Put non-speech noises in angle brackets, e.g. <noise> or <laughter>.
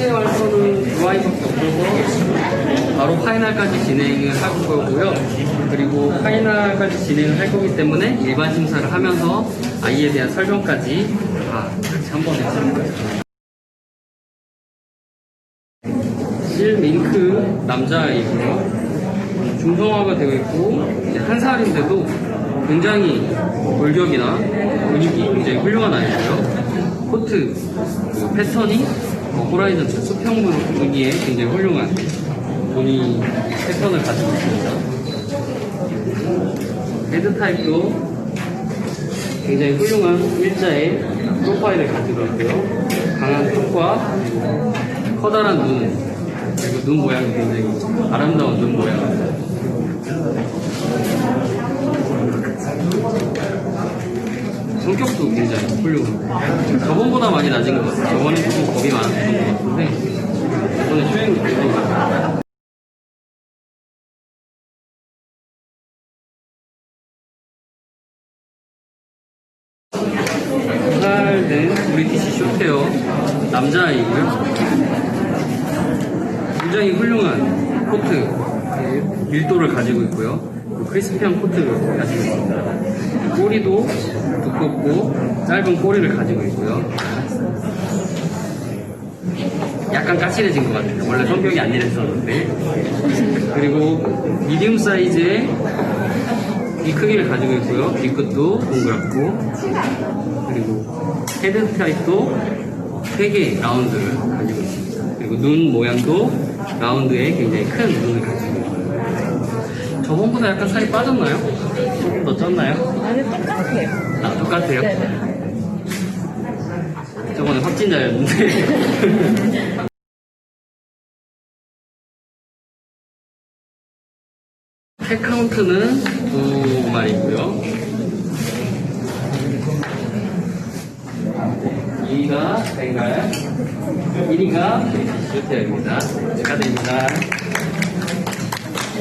현재 완성은 두 아이밖에 없어서 바로 파이널까지 진행을 할 거고요. 그리고 파이널까지 진행을 할 거기 때문에 일반 심사를 하면서 아이에 대한 설명까지 다 같이 한 번에 하는 거예요. 실밍크 남자아이고요. 중성화가 되어 있고 한 살인데도 굉장히 골격이나 근육이 굉장히 훌륭한 아이고요. 코트 그 패턴이 어, 호라이즌 수평 무늬에 굉장히 훌륭한 무늬 패턴을 가지고 있습니다. 헤드 타입도 굉장히 훌륭한 일자의 프로파일을 가지고 있고요. 강한 턱과 커다란 눈, 그리고 눈 모양이 굉장히 아름다운 눈 모양. 성격도 굉장히 훌륭하고 저번보다 많이 낮은 것 같아요. 저번에 조금 겁이 많았던 것 같은데 이번에 수행이 굉장히 많아요. 살된 브리티시 쇼테어 남자아이고요. 굉장히 훌륭한 코트 그 밀도를 가지고 있고요. 그 크리스피한 코트를 가지고 있습니다. 꼬리도 두껍고 짧은 꼬리를 가지고 있고요. 약간 까칠해진 것 같아요. 원래 성격이 안 이랬었는데. 그리고 미디움 사이즈의 이 크기를 가지고 있고요. 뒤끝도 동그랗고 그리고 헤드 타입도 3개의 라운드를 가지고 있습니다. 그리고 눈 모양도 라운드에 굉장히 큰 눈을 가지고 있고요. 저번보다 약간 살이 빠졌나요? 조금 더 쪘나요? 아니 똑같아요. 아, 똑같아요? 네네. 저번에 확진자였는데. <laughs> 팩 카운트는 두 마리고요. 2가 벵갈, 1위가 슈테입니다. 축하드립니다.